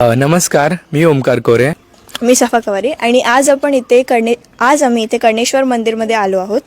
अ, नमस्कार मी ओमकार कोरे. मी सफा कवारी आणि आज आपण इथे कर्णे आज आम्ही इथे कर्णेश्वर मंदिरमध्ये आलो आहोत.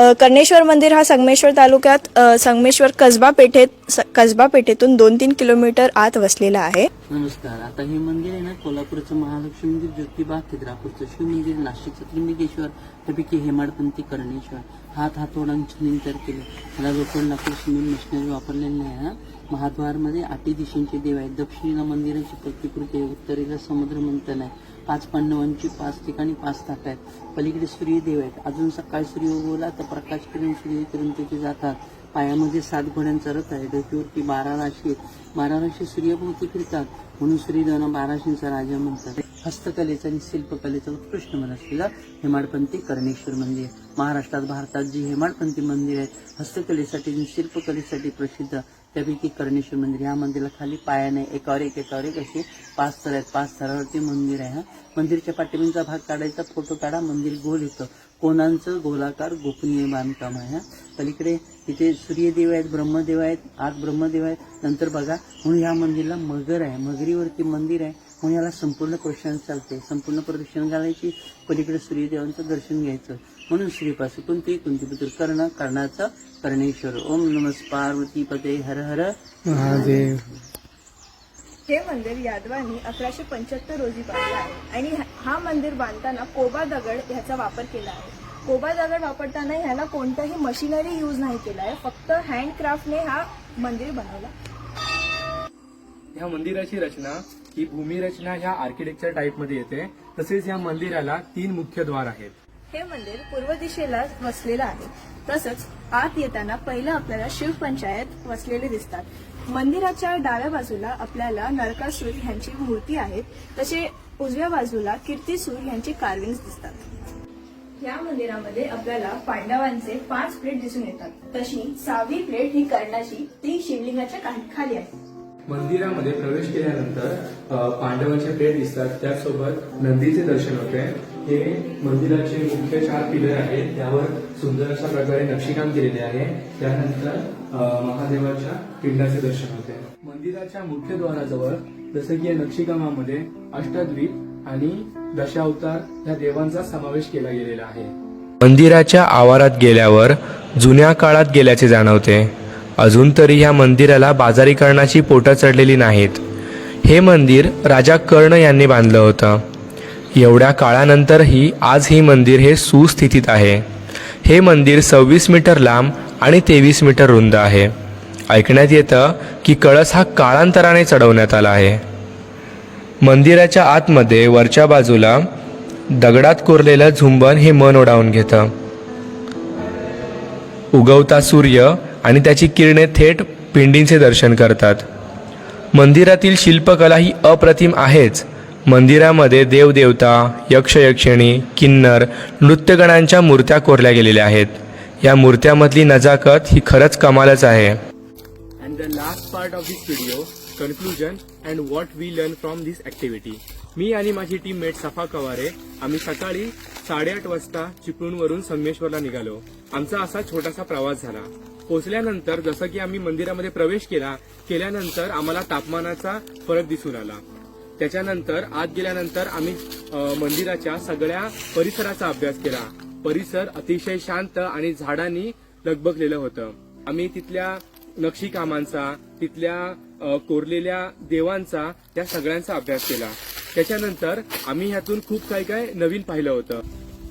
कर्णेश्वर मंदिर हा संगमेश्वर तालुक्यात संगमेश्वर कसबा पेठेत स- कसबा पेठेतून दोन तीन किलोमीटर आत वसलेला आहे. नमस्कार. आता हे मंदिर आहे ना कोल्हापूरचं महालक्ष्मी मंदिर ज्योतिबा खिद्रापूरचं शिव मंदिर नाशिकचं त्रिंबिकेश्वर त्यापैकी हेमाडपंथी कर्णेश्वर. हात हातोडांचे निंतर केले. मला लोखंड लाकूड सिमेंट मशिनरी वापरलेली नाही ना महाद्वारमध्ये आठी दिशांचे देव आहेत. दक्षिणेला मंदिराची प्रतिकृती आहे उत्तरेला समुद्र मंथन आहे. पाच पांडवांची पाच ठिकाणी पाच ताट आहेत. पलीकडे सूर्यदेव आहेत. अजून सकाळी सूर्य उगवला तर प्रकाश किरण सूर्य किरण तिथे जातात पायामध्ये सात घोड्यांचा रथ आहे डोक्यावरती बारा राशी बारा राशी सूर्यभोवती फिरतात म्हणून सूर्यदेवांना बाराशींचा राजा म्हणतात. हस्तकलेचा आणि शिल्पकलेचा उत्कृष्ट मन असलेलं हेमाडपंथी कर्णेश्वर मंदिर. महाराष्ट्रात भारतात जी हेमाडपंथी मंदिर आहेत हस्तकलेसाठी आणि शिल्पकलेसाठी प्रसिद्ध त्यापैकी कर्णेश्वर मंदिर या मंदिराला खाली पाया नाही एकावर एक एकावर एक असे पाच स्थळ आहेत पाच स्थळावरती मंदिर आहे हा. मंदिरच्या पाठीमागचा भाग काढायचा फोटो काढा मंदिर गोल येतं. कोणांचं गोलाकार गोपनीय बांधकाम आहे हा. पलीकडे इथे सूर्यदेव आहेत ब्रह्मदेव आहेत आत ब्रह्मदेव आहेत नंतर बघा म्हणून या मंदिरला मगर आहे मगरीवरती मंदिर आहे. म्हणून याला संपूर्ण प्रदक्षिण चालते संपूर्ण प्रदक्षिण घालायची पलीकडे सूर्यदेवांचं दर्शन घ्यायचं. म्हणून श्रीपासून कोणती कुंतीपुत्र कर्ण कर्णाचं कर्णेश्वर ओम नमस् पार्वती पते हर हर महादेव. हे मंदिर यादवांनी अकराशे पंच्याहत्तर रोजी बांधलं आहे. आणि हा मंदिर बांधताना कोबा दगड ह्याचा वापर केला आहे. कोबा दगड वापरताना ह्याला कोणताही मशिनरी यूज नाही केला आहे. फक्त हँडक्राफ्टने हा मंदिर बनवला. ह्या मंदिराची रचना ही भूमी रचना ह्या आर्किटेक्चर टाइपमध्ये येते. तसेच या मंदिराला तीन मुख्य द्वार आहेत. हे मंदिर पूर्व दिशेला वसलेलं आहे. तसंच आत येताना पहिलं आपल्याला शिवपंचायत वसलेले दिसतात. मंदिराच्या डाव्या बाजूला आपल्याला नरकासूर ह्यांची मूर्ती आहे तसे उजव्या बाजूला कीर्तिसूर ह्यांची कार्विंग्स दिसतात. या मंदिरामध्ये आपल्याला पांडवांचे पाच प्लेट दिसून येतात. तशी सहावी प्लेट ही कर्णाची ती शिवलिंगाच्या खाली आहे. मंदिरामध्ये प्रवेश केल्यानंतर पांडवांचे पेट दिसतात. त्याचसोबत नंदीचे दर्शन होते. हे मंदिराचे मुख्य चार पिलर आहेत. त्यावर सुंदर अशा प्रकारे नक्षीकाम केलेले आहे. त्यानंतर महादेवाच्या पिंडाचे दर्शन होते. मंदिराच्या मुख्य द्वाराजवळ जसं की या नक्षीकामामध्ये अष्टद्वीप आणि दशावतार या देवांचा समावेश केला गेलेला आहे. मंदिराच्या आवारात गेल्यावर जुन्या काळात गेल्याचे जाणवते. अजून तरी ह्या मंदिराला बाजारीकरणाची पोटं चढलेली नाहीत. हे मंदिर राजा कर्ण यांनी बांधलं होतं. एवढ्या काळानंतरही आज हे मंदिर हे सुस्थितीत आहे. हे मंदिर सव्वीस मीटर लांब आणि तेवीस मीटर रुंद आहे. ऐकण्यात येतं की कळस हा काळांतराने चढवण्यात आला आहे. मंदिराच्या आतमध्ये वरच्या बाजूला दगडात कोरलेलं झुंबन हे मन ओढावून घेतं. उगवता सूर्य आणि त्याची किरणे थेट पिंडींचे दर्शन करतात. मंदिरातील शिल्पकला ही अप्रतिम आहेच. मंदिरामध्ये देवदेवता यक्षयक्षिणी किन्नर नृत्यगणांच्या मूर्त्या कोरल्या गेलेल्या आहेत. या मूर्त्यामधली नजाकत ही खरंच कमालच आहे. And the last part of this video conclusion and what we learn from this activity मी आणि माझी टीम मेट सफा कवारे आम्ही सकाळी साडेआठ वाजता चिपळूणवरून संगमेश्वरला निघालो. आमचा असा छोटासा प्रवास झाला. पोहोचल्यानंतर जसं की आम्ही मंदिरामध्ये प्रवेश केला केल्यानंतर आम्हाला तापमानाचा फरक दिसून आला. त्याच्यानंतर आत गेल्यानंतर आम्ही मंदिराच्या सगळ्या परिसराचा अभ्यास केला. परिसर अतिशय शांत आणि झाडांनी लगबगलेलं होतं. आम्ही तिथल्या नक्षीकामांचा तिथल्या कोरलेल्या देवांचा त्या सगळ्यांचा अभ्यास केला. त्याच्यानंतर आम्ही ह्यातून खूप काही काय नवीन पाहिलं होतं.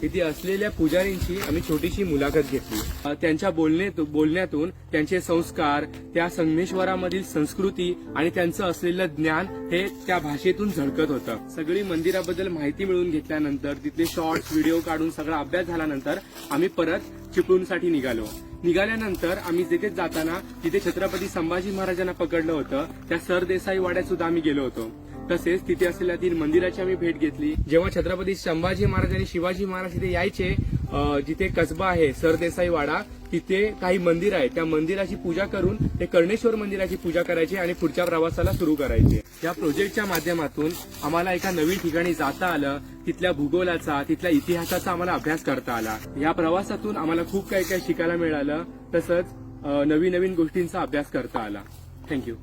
तिथे असलेल्या पुजारींची आम्ही छोटीशी मुलाखत घेतली. त्यांच्या बोलण्यात बोलण्यातून त्यांचे संस्कार त्या संगमेश्वरामधील संस्कृती आणि त्यांचं असलेलं ज्ञान हे त्या भाषेतून झळकत होतं. सगळी मंदिराबद्दल माहिती मिळवून घेतल्यानंतर तिथले शॉर्ट्स व्हिडिओ काढून सगळा अभ्यास झाल्यानंतर आम्ही परत चिपळूणसाठी निघालो. निघाल्यानंतर आम्ही जिथे जाताना तिथे छत्रपती संभाजी महाराजांना पकडलं होतं. त्या सरदेसाई वाड्यात सुद्धा आम्ही गेलो होतो. तसेच तिथे असलेल्या तीन मंदिराची आम्ही भेट घेतली. जेव्हा छत्रपती संभाजी महाराज आणि शिवाजी महाराज तिथे यायचे जिथे कसबा आहे सरदेसाई वाडा तिथे काही मंदिर आहे. त्या मंदिराची पूजा करून ते कर्णेश्वर मंदिराची पूजा करायची आणि पुढच्या प्रवासाला सुरू करायचे. या प्रोजेक्टच्या माध्यमातून आम्हाला एका नवीन ठिकाणी जाता आलं. तिथल्या भूगोलाचा तिथल्या इतिहासाचा आम्हाला अभ्यास करता आला. या प्रवासातून आम्हाला खूप काही काही शिकायला मिळालं. तसंच नवीन नवीन गोष्टींचा अभ्यास करता आला. थँक्यू